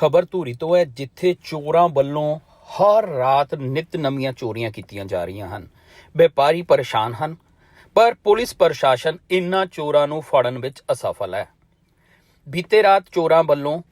ਖਬਰ ਧੂਰੀ ਤੋਂ ਹੈ, ਜਿੱਥੇ ਚੋਰਾਂ ਵੱਲੋਂ ਹਰ ਰਾਤ ਨਿਤ ਨਵੀਆਂ ਚੋਰੀਆਂ ਕੀਤੀਆਂ ਜਾ ਰਹੀਆਂ ਹਨ। ਵਪਾਰੀ ਪਰੇਸ਼ਾਨ ਹਨ, ਪਰ ਪੁਲਿਸ ਪ੍ਰਸ਼ਾਸਨ ਇਨ੍ਹਾਂ ਚੋਰਾਂ ਨੂੰ ਫੜਨ ਵਿੱਚ ਅਸਫਲ ਹੈ। ਬੀਤੇ ਰਾਤ ਚੋਰਾਂ ਵੱਲੋਂ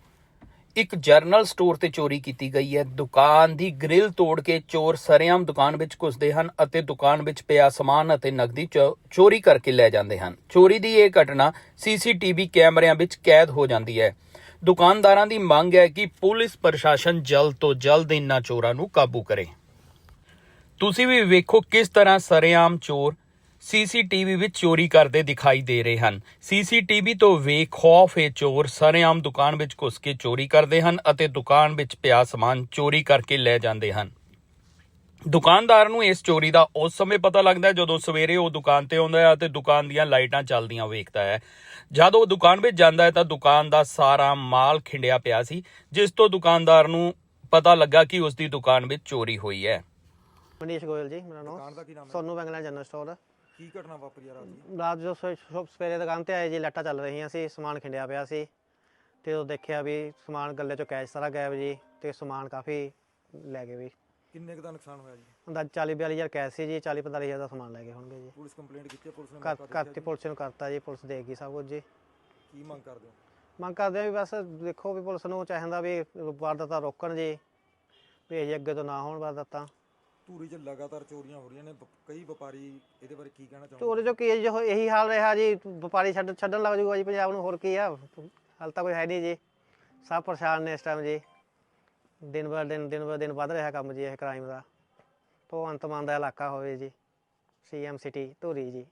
ਇੱਕ ਜਰਨਲ ਸਟੋਰ ਤੇ ਚੋਰੀ ਕੀਤੀ ਗਈ ਹੈ। ਦੁਕਾਨ ਦੀ ਗ੍ਰਿਲ ਤੋੜ ਕੇ ਚੋਰ ਸਰੇਆਮ ਦੁਕਾਨ ਵਿੱਚ ਘੁਸਦੇ ਹਨ ਅਤੇ ਦੁਕਾਨ ਵਿੱਚ ਪਿਆ ਸਮਾਨ ਅਤੇ ਨਕਦੀ ਚੋ- ਚੋਰੀ ਕਰਕੇ ਲੈ ਜਾਂਦੇ ਹਨ। ਚੋਰੀ ਦੀ ਇਹ ਘਟਨਾ ਸੀਸੀਟੀਵੀ ਕੈਮਰਿਆਂ ਵਿੱਚ ਕੈਦ ਹੋ ਜਾਂਦੀ ਹੈ। ਦੁਕਾਨਦਾਰਾਂ ਦੀ ਮੰਗ ਹੈ ਕਿ ਪੁਲਿਸ ਪ੍ਰਸ਼ਾਸਨ ਜਲਦ ਤੋਂ ਜਲਦ ਇਨ੍ਹਾਂ ਚੋਰਾਂ ਨੂੰ ਕਾਬੂ ਕਰੇ। ਤੁਸੀਂ ਵੀ ਵੇਖੋ ਕਿਸ ਤਰ੍ਹਾਂ ਸਰੇਆਮ ਚੋਰ ਸੀਸੀਟੀਵੀ ਵਿੱਚ ਚੋਰੀ ਕਰਦੇ ਦਿਖਾਈ ਦੇ ਰਹੇ ਹਨ। ਸੀਸੀਟੀਵੀ ਤੋਂ ਵੇਖ ਖੌਫ ਇਹ ਚੋਰ ਸਰੇਆਮ ਦੁਕਾਨ ਵਿੱਚ ਘੁਸ ਕੇ ਚੋਰੀ ਕਰਦੇ ਹਨ ਅਤੇ ਦੁਕਾਨ ਵਿੱਚ ਪਿਆ ਸਮਾਨ ਚੋਰੀ ਕਰਕੇ ਲੈ ਜਾਂਦੇ ਹਨ। ਦੁਕਾਨਦਾਰ ਨੂੰ ਇਸ ਚੋਰੀ ਦਾ ਉਸ ਸਮੇਂ ਪਤਾ ਲੱਗਦਾ ਹੈ ਜਦੋਂ ਸਵੇਰੇ ਉਹ ਦੁਕਾਨ ਤੇ ਆਉਂਦਾ ਹੈ ਅਤੇ ਦੁਕਾਨ ਦੀਆਂ ਲਾਈਟਾਂ ਚੱਲਦੀਆਂ ਵੇਖਦਾ ਹੈ। ਜਦ ਉਹ ਦੁਕਾਨ ਵਿੱਚ ਜਾਂਦਾ ਹੈ ਤਾਂ ਦੁਕਾਨ ਦਾ ਸਾਰਾ ਮਾਲ ਖਿੰਡਿਆ ਪਿਆ ਸੀ ਜਿਸ ਤੋਂ ਦੁਕਾਨਦਾਰ ਨੂੰ ਪਤਾ ਲੱਗਾ ਕਿ ਉਸ ਦੀ ਦੁਕਾਨ ਵਿੱਚ ਚੋਰੀ ਹੋਈ ਹੈ। ਮਨੀਸ਼ ਗੋਇਲ ਜੀ ਮੇਰਾ ਦੁਕਾਨ ਨਾਮ ਦਾ ਕੀ ਨਾਮ ਹੈ? Sonu Bangla general store. ਕੀ ਘਟਨਾ ਵਾਪਰੀ ਆ ਰਾਤ ਜੀ ਰਾਤ ਜੋ ਸਵੇ- ਸਵੇਰੇ ਦੁਕਾਨ ਤੇ ਆਏ ਜੀ ਲਾਈਟਾਂ ਚੱਲ ਰਹੀਆਂ ਸੀ ਸਮਾਨ ਖਿੰਡਿਆ ਪਿਆ ਸੀ। ਤੇ ਉਹ ਦੇਖਿਆ ਵੀ ਸਮਾਨ ਗੱਲੇ ਚੋਂ ਕੈਸ਼ ਸਾਰਾ ਗਾਇਬ ਜੀ ਤੇ ਸਮਾਨ ਕਾਫੀ ਲੈ ਗਏ ਵੀ। ਕਿੰਨੇ ਕੁ ਦਾ ਨੁਕਸਾਨ ਹੋਇਆ ਜੀ? ਅੰਦਾਜ਼ 40 42 ਹਜ਼ਾਰ ਕੈਸ਼ ਸੀ ਜੀ 40 45 ਹਜ਼ਾਰ ਦਾ ਸਮਾਨ ਲੈ ਗਏ ਹੋਣਗੇ ਜੀ। ਪੁਲਿਸ ਕੰਪਲੇਂਟ ਕੀਤੀ ਹੈ, ਪੁਲਿਸ ਨੇ ਕਰ ਮੌਕਾ ਕਰਤੀ ਪੁਲਿਸ ਨੂੰ ਕਰਤਾ ਜੀ ਪੁਲਿਸ ਦੇਗੀ ਸਭ ਕੁਝ ਜੀ? ਕੀ ਮੰਗ ਕਰਦੇ ਹੋ? ਮੰਗ ਕਰਦੇ ਆ ਵੀ ਬਸ ਦੇਖੋ ਵੀ ਪੁਲਿਸ ਨੂੰ ਚਾਹੀਦਾ ਵੀ ਵਾਰਦਾਤਾਂ ਰੋਕਣ ਜੀ ਵੀ ਇਹ ਅੱਗੇ ਤੋਂ ਨਾ ਹੋਣ ਵਾਰਦਾਤਾਂ। ਧੂਰੀ 'ਚ ਲਗਾਤਾਰ ਚੋਰੀਆਂ ਹੋ ਰਹੀਆਂ ਨੇ ਕਈ ਵਪਾਰੀ ਇਹਦੇ ਬਾਰੇ ਕੀ ਕਹਿਣਾ ਚਾਹੁੰਦੇ ਚੋਰੀ ਚੋਂ ਕੀ ਜੋ ਇਹੀ ਹਾਲ ਰਿਹਾ ਜੀ ਵਪਾਰੀ ਛੱਡ ਛੱਡਣ ਲੱਗ ਜੂਗਾ ਜੀ ਪੰਜਾਬ ਨੂੰ ਹੋਰ ਕੀ ਆ ਹਾਲ ਤਾਂ ਕੋਈ ਹੈ ਨਹੀਂ ਜੀ। ਸਭ ਪਰੇਸ਼ਾਨ ਨੇ ਇਸ ਟਾਈਮ ਜੀ। ਦਿਨ ਬਰ ਦਿਨ ਦਿਨ ਬਰ ਦਿਨ ਵੱਧ ਰਿਹਾ ਕੰਮ ਜੀ ਇਹ ਕ੍ਰਾਈਮ ਦਾ। ਭਗਵੰਤ ਮਾਨ ਦਾ ਇਲਾਕਾ ਹੋਵੇ ਜੀ, ਸੀਐਮ ਸਿਟੀ, ਧੂਰੀ ਜੀ।